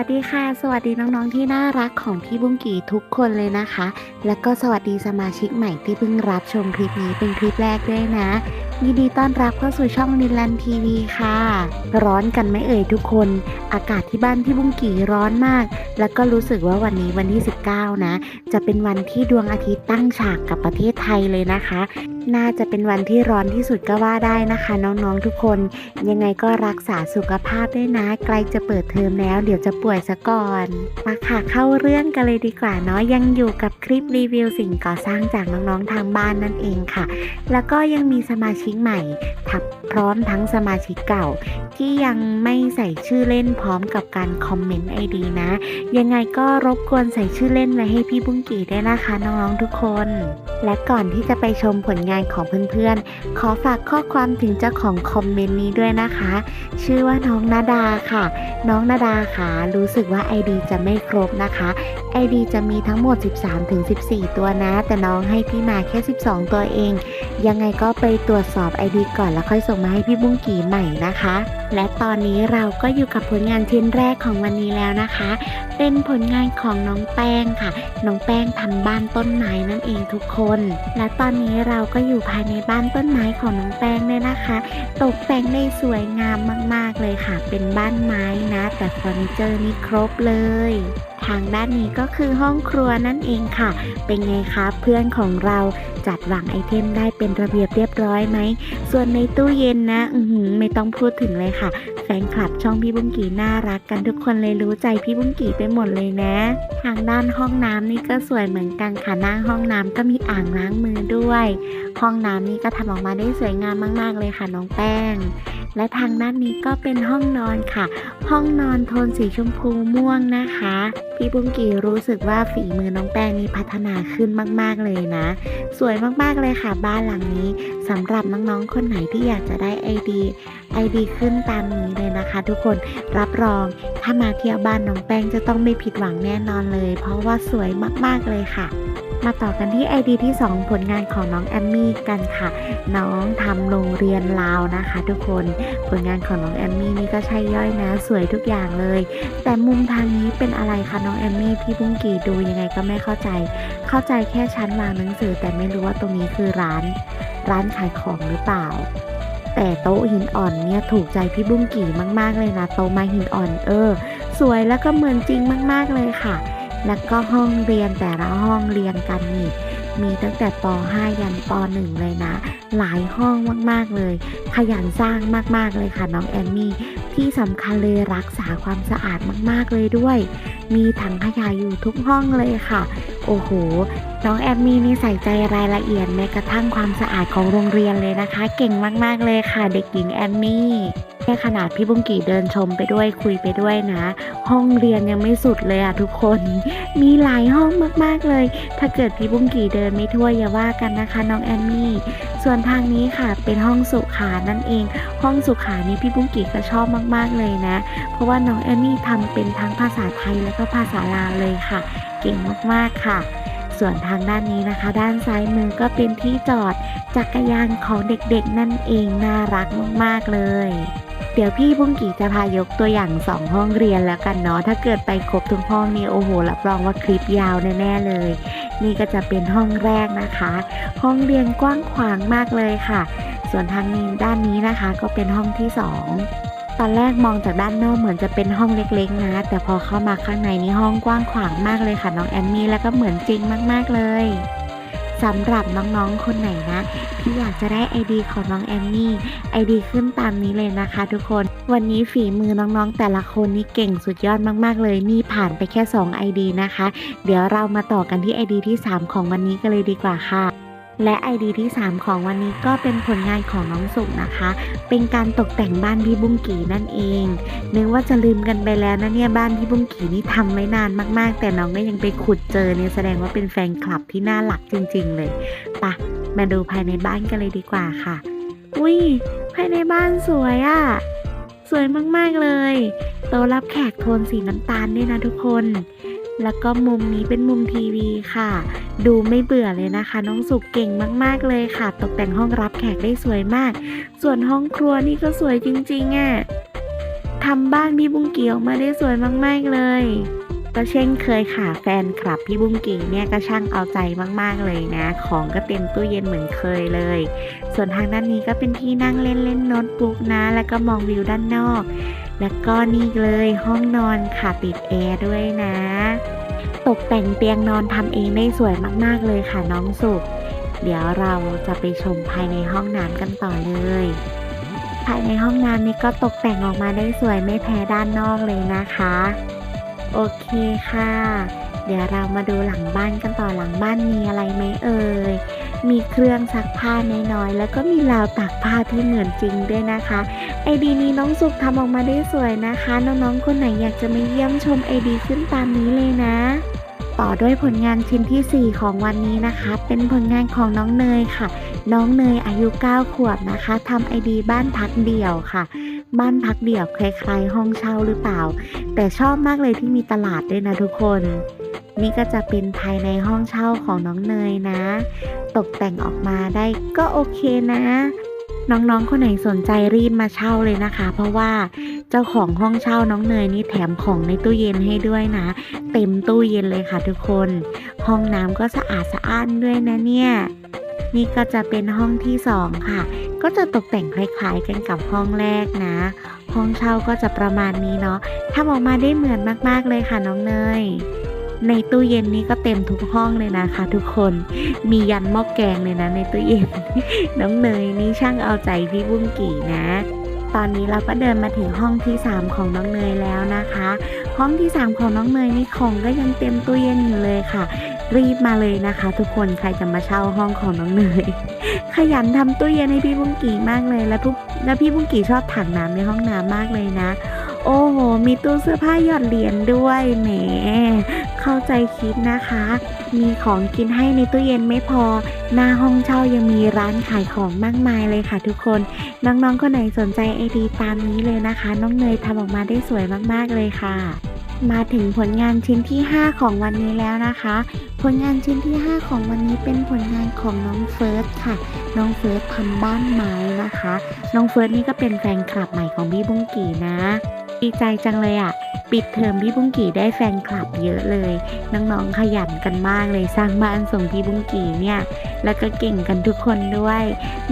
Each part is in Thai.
สวัสดีค่ะ สวัสดีน้องๆที่น่ารักของพี่บุ้งกี่ทุกคนเลยนะคะ และก็สวัสดีสมาชิกใหม่ที่เพิ่งรับชมคลิปนี้เป็นคลิปแรกด้วยนะ ยินดีต้อนรับเข้าสู่ช่องนินลันทีวีค่ะ ร้อนกันไหมเอ่ยทุกคน อากาศที่บ้านพี่บุ้งกี่ร้อนมาก แล้วก็รู้สึกว่าวันนี้วันที่ 19 นะ จะเป็นวันที่ดวงอาทิตย์ตั้งฉากกับประเทศไทยเลยนะคะ น่าจะเป็นวันที่ร้อนที่สุดก็ว่าได้นะคะ น้องๆทุกคน ยังไงก็รักษาสุขภาพด้วยนะ ใกล้จะเปิดเทอมแล้ว เดี๋ยวจะป่วยซะก่อนมาค่ะเข้าเรื่องกันเลยดีกว่าเนาะยังอยู่กับคลิปรีวิวสิ่งก่อสร้างจากน้องๆทางบ้านนั่นเองค่ะ แล้วก็ยังมีสมาชิกใหม่ทับพร้อมทั้งสมาชิกเก่า ที่ยังไม่ใส่ชื่อเล่นพร้อมกับการคอมเมนต์ไอดีนะ ยังไงก็รบกวนใส่ชื่อเล่นไว้ให้พี่บุ้งกี่ด้นะคะน้องๆทุกคน และก่อนที่จะไปชมผลงานของเพื่อนๆ ขอฝากข้อความถึงเจ้าของคอมเมนต์นี้ด้วยนะคะ ชื่อว่าน้องนาดาค่ะ น้องนาดาค่ะ รู้สึกว่า ID จะไม่ครบนะคะ ID จะมีทั้งหมด 13-14 ตัวนะ แต่น้องให้พี่มาแค่ 12 ตัวเอง ยังไงก็ไปตรวจสอบ ID ก่อนแล้วค่อยส่งมาให้พี่บุ้งกีใหม่นะคะ และตอนนี้เราก็อยู่กับผลงานชิ้นแรกของวันนี้แล้วนะคะ เป็นผลงานของน้องแป้งค่ะ น้องแป้งทำบ้านต้นไม้นั่นเองทุกคน และตอนนี้เราก็อยู่ภายในบ้านต้นไม้ของน้องแป้งเนี่ยนะคะ ตกแต่งได้สวยงามมากๆเลยค่ะ เป็นบ้านไม้นะ แต่เฟอร์นิเจอร์นี่ครบเลยทางด้านนี้ก็คือห้องครัวนั่นเองค่ะ เป็นไงคะเพื่อนของเราจัดวางไอเทมได้เป็นระเบียบเรียบร้อยไหม ส่วนในตู้เย็นนะ อือไม่ต้องพูดถึงเลยค่ะ แฟนคลับช่องพี่บุ้งกีน่ารักกันทุกคนเลยรู้ใจพี่บุ้งกีไปหมดเลยนะ ทางด้านห้องน้ำนี่ก็สวยเหมือนกันค่ะหน้าห้องน้ำก็มีอ่างล้างมือด้วย ห้องน้ำนี่ก็ทำออกมาได้สวยงามมาก ๆเลยค่ะน้องแป้ง และทางด้านนี้ก็เป็นห้องนอนค่ะ ห้องนอนโทนสีชมพูม่วงนะคะ พี่บุ้งกี่รู้สึกว่าฝีมือน้องแป้งนี่พัฒนาขึ้นมาก ๆ เลยนะ สวยมากๆเลยค่ะ บ้านหลังนี้สำหรับน้องๆคนไหนที่อยากจะได้ไอดีไอดีขึ้นตามนี้เลยนะคะ ทุกคนรับรองถ้ามาเที่ยวบ้านน้องแป้งจะต้องไม่ผิดหวังแน่นอนเลย เพราะว่าสวยมากๆเลยค่ะ มาต่อกันที่ ID ที่ 2 ผลงานของน้องแอมมี่กันค่ะ น้องทำโรงเรียนลาวนะคะ ทุกคนผลงานของน้องแอมมี่นี่ก็ใช่ย่อยนะ สวยทุกอย่างเลย แต่มุมทางนี้เป็นอะไรคะน้องแอมมี่พี่บุ้งกีดูยังไงก็ไม่เข้าใจ เข้าใจแค่ชั้นวางหนังสือ แต่ไม่รู้ว่าตรงนี้คือร้าน ร้านขายของหรือเปล่าแต่โต๊ะหินอ่อนเนี่ยถูกใจพี่บุ้งกี่มาก ๆ เลยนะ โต๊ะไม้หินอ่อนเออ สวยแล้วก็เหมือนจริงมาก ๆ เลยค่ะ แล้วก็ห้องเรียนแต่ละห้องเรียนกันนี่ มีตั้งแต่ป .5 ยันป .1 เลยนะ หลายห้องมากๆเลย ขยันสร้างมากๆเลยค่ะน้องแอมมี่ ที่สำคัญเลยรักษาความสะอาดมากๆเลยด้วย มีถังขยะอยู่ทุกห้องเลยค่ะ โอ้โห น้องแอมมี่นี่ใส่ใจรายละเอียดแม้กระทั่งความสะอาดของโรงเรียนเลยนะคะ เก่งมากๆเลยค่ะ เด็กหญิงแอมมี่ ค่ขนาดพี่บุ้งกี่เดินชมไปด้วยคุยไปด้วยนะ ห้องเรียนยังไม่สุดเลยอะทุกคน มีหลายห้องมากๆเลย ถ้าเกิดพี่บุ้งกี่เดินไม่ทั่วอย่าว่ากันนะคะน้องแอมมี่ส่วนทางนี้ค่ะเป็นห้องสุขานั่นเอง ห้องสุขานี้พี่บุ้งกี่ก็ชอบมากๆเลยนะ เพราะว่าน้องแอมมี่ทำเป็นทั้งภาษาไทยแล้วก็ภาษาลาวเลยค่ะ เก่งมากๆค่ะส่วนทางด้านนี้นะคะ ด้านซ้ายมือก็เป็นที่จอดจักรยานของเด็กๆนั่นเองน่ารักมากๆเลย ดี๋ยวพี่บุ้งกี่จะพายกตัวอย่างสองห้องเรียนแล้วกันเนาะถ้าเกิดไปครบทุกห้องนี่โอ้โหรับรองว่าคลิปยาวแน่ๆเลย นี่ก็จะเป็นห้องแรกนะคะ ห้องเรียนกว้างขวางมากเลยค่ะ ส่วนทางนี้ด้านนี้นะคะ ก็เป็นห้องที่สองตอนแรกมองจากด้านนอกเหมือนจะเป็นห้องเล็กๆ นะ แต่พอเข้ามาข้างในนี่ห้องกว้างขวางมากเลยค่ะน้องแอมมี่แล้วก็เหมือนจริงมากๆเลย สำหรับน้องๆคนไหนนะ ที่อยากจะได้ไอดีของน้องแอมมี่ไอดีขึ้นตามนี้เลยนะคะ ทุกคน วันนี้ฝีมือน้องๆแต่ละคนนี่เก่งสุดยอดมากๆ เลยนี่ผ่านไปแค่2 ID นะคะ เดี๋ยวเรามาต่อกันที่ ID ที่ 3 ของวันนี้กันเลยดีกว่าค่ะ และ ID ที่ 3 ของวันนี้ก็เป็นผลงานของน้องสุกนะคะ เป็นการตกแต่งบ้านพี่บุ้งกีนั่นเอง นึกว่าจะลืมกันไปแล้วนะเนี่ยบ้านพี่บุ้งกีนี่ทำไว้นานมากๆ แต่น้องก็ยังไปขุดเจอเนี่ยแสดงว่าเป็นแฟนคลับที่น่ารักจริง ๆ เลยปะมาดูภายในบ้านกันเลยดีกว่าค่ะ อุ้ยภายในบ้านสวยอะ่ะสวยมากๆเลย โต๊ะรับแขกโทนสีน้ำตาลด้วยนะทุกคน แล้วก็มุมนี้เป็นมุมทีวีค่ะ ดูไม่เบื่อเลยนะคะ น้องสุกเก่งมาก ๆ เลยค่ะ ตกแต่งห้องรับแขกได้สวยมาก ส่วนห้องครัวนี่ก็สวยจริงๆอะ่ะทำบ้านพี่บุ้งเกียวมาได้สวยมาก ๆ เลย ก็เช่นเคยค่ะ แฟนคลับพี่บุ้งกี่เนี่ยก็ช่างเอาใจมากๆเลยนะ ของก็เต็มตู้เย็นเหมือนเคยเลย ส่วนทางด้านนี้ก็เป็นที่นั่งเล่นเล่นโน้ตบุ๊กนะ แล้วก็มองวิวด้านนอก แล้วก็นี่เลยห้องนอนค่ะติดแอร์ด้วยนะ ตกแต่งเตียงนอนทำเองได้สวยมากๆเลยค่ะน้องสุข เดี๋ยวเราจะไปชมภายในห้องน้ำกันต่อเลยภายในห้องน้ำนี้ก็ตกแต่งออกมาได้สวยไม่แพ้ด้านนอกเลยนะคะ โอเคค่ะ เดี๋ยวเรามาดูหลังบ้านกันต่อหลังบ้านมีอะไรไหมเอ่ย มีเครื่องซักผ้าน้อยๆ แล้วก็มีราวตากผ้าที่เหมือนจริงด้วยนะคะ ไอดีนี้น้องสุขทำออกมาได้สวยนะคะ น้องๆ คนไหนอยากจะมาเยี่ยมชมไอดีขึ้นตามนี้เลยนะ ต่อด้วยผลงานชิ้นทีสี่4 ของวันนี้นะคะ เป็นผลงานของน้องเนยค่ะ น้องเนยอายุ 9 ขวบนะคะทำไอดีบ้านพักเดี่ยวค่ะ บ้านพักเดี่ยวคล้ายๆ ห้องเช่าหรือเปล่า แต่ชอบมากเลยที่มีตลาดด้วยนะทุกคน นี่ก็จะเป็นภายในห้องเช่าของน้องเนยนะ ตกแต่งออกมาได้ก็โอเคนะ น้องๆ คนไหนสนใจรีบมาเช่าเลยนะคะ เพราะว่าเจ้าของห้องเช่าน้องเนยนี่แถมของในตู้เย็นให้ด้วยนะ เต็มตู้เย็นเลยค่ะทุกคน ห้องน้ำก็สะอาดสะอ้านด้วยนะเนี่ยนี่ก็จะเป็นห้องที่สองค่ะ จะตกแต่งคล้ายๆกันกับห้องแรกนะ ห้องเช่าก็จะประมาณนี้เนาะทำออกมาได้เหมือนมากๆเลยค่ะน้องเนย ในตู้เย็นนี้ก็เต็มทุกห้องเลยนะคะ ทุกคน มียันหม้อแกงเลยนะ ในตู้เย็น น้องเนยนี่ช่างเอาใจพี่บุ้งกี่นะตอนนี้เราก็เดินมาถึงห้องที่ 3 ของน้องเนยแล้วนะคะ ห้องที่ 3 ของน้องเนยนี่ของก็ยังเต็มตู้เย็นอยู่เลยค่ะ รีบมาเลยนะคะ ทุกคนใครจะมาเช่าห้องของน้องเนยขยันทำตู้เย็นให้พี่บุ้งกี่มากเลย แล้วทุกแล้วพี่บุ้งกี่ชอบถังน้ำในห้องน้ำมากเลยนะ โอ้โห มีตู้เสื้อผ้าหยอดเหรียญด้วยแหมเข้าใจคิดนะคะ มีของกินให้ในตู้เย็นไม่พอ หน้าห้องเช่ายังมีร้านขายของมากมายเลยค่ะ ทุกคนน้องๆคนไหนสนใจไอดีตามนี้เลยนะคะ น้องเนยทำออกมาได้สวยมากๆเลยค่ะ มาถึงผลงานชิ้นที่ 5 ของวันนี้แล้วนะคะ ผลงานชิ้นที่ 5 ของวันนี้เป็นผลงานของน้องเฟิร์สค่ะ น้องเฟิร์สทำบ้านไม้นะคะ น้องเฟิร์สนี่ก็เป็นแฟนคลับใหม่ของพี่บุ้งกี่นะ ดีใจจังเลยอะ่ะ ปิดเทอมพี่บุ้งกี่ได้แฟนคลับเยอะเลย น้องๆขยันกันมากเลยสร้างบ้านส่งพี่บุ้งกี่เนี่ย แล้วก็เก่งกันทุกคนด้วย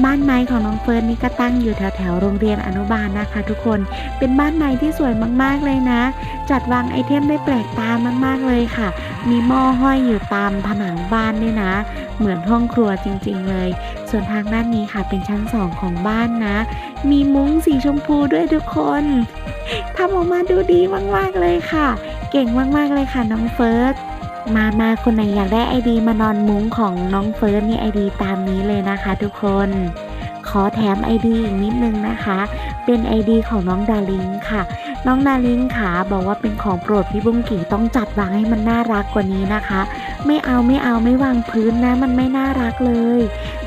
บ้านไม้ของน้องเฟิร์นนี่ก็ตั้งอยู่แถวๆโรงเรียนอนุบาลนะคะ ทุกคนเป็นบ้านไม้ที่สวยมากๆเลยนะ จัดวางไอเทมได้แปลกตามาก ๆเลยค่ะ มีหม้อห้อยอยู่ตามผนังบ้านด้วยนะ เหมือนห้องครัวจริง ๆ เลย ส่วนทางด้านนี้ค่ะเป็นชั้นสองของบ้านนะ มีมุ้งสีชมพูด้วยทุกคนทำออกมาดูดีมากากๆเลยค่ะ เก่งมากๆเลยค่ะน้องเฟิร์สมามาคนไหนอยากได้ไอดีมานอนมุ้งของน้องเฟิร์สนี่ไอดีตามนี้เลยนะคะทุกคน ขอแถมไอดีอีกนิดนึงนะคะ เป็นไอดีของน้องดาริงค่ะ น้องดาริงค่ะบอกว่าเป็นของโปรดพี่บุ้งกี่ต้องจัดวางให้มันน่ารักกว่านี้นะคะ ไม่เอาไม่เอาไม่วางพื้นนะ มันไม่น่ารักเลย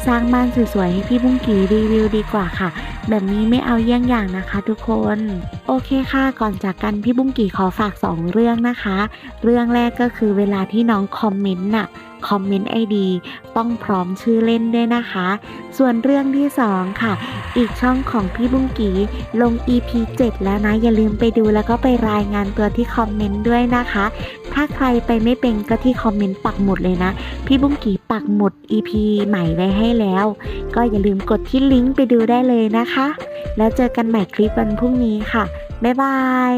สร้างบ้านสวยๆให้พี่บุ้งกี่รีวิวดีกว่าค่ะ แบบนี้ไม่เอาเยี่ยงอย่างนะคะ ทุกคน โอเคค่ะ ก่อนจากกันพี่บุ้งกี่ขอฝาก 2 เรื่องนะคะ เรื่องแรกก็คือเวลาที่น้องคอมเมนต์น่ะคอมเมนต์ไอดีต้องพร้อมชื่อเล่นด้วยนะคะ ส่วนเรื่องที่ 2 ค่ะ อีกช่องของพี่บุ้งกีลง EP 7 แล้วนะ อย่าลืมไปดูแล้วก็ไปรายงานตัวที่คอมเมนต์ด้วยนะคะ ถ้าใครไปไม่เป็นก็ที่คอมเมนต์ปักหมุดเลยนะ พี่บุ้งกี ปักหมุด EP ใหม่ไว้ให้แล้ว ก็อย่าลืมกดที่ลิงก์ไปดูได้เลยนะคะ แล้วเจอกันใหม่คลิปวันพรุ่งนี้ค่ะ บ๊ายบาย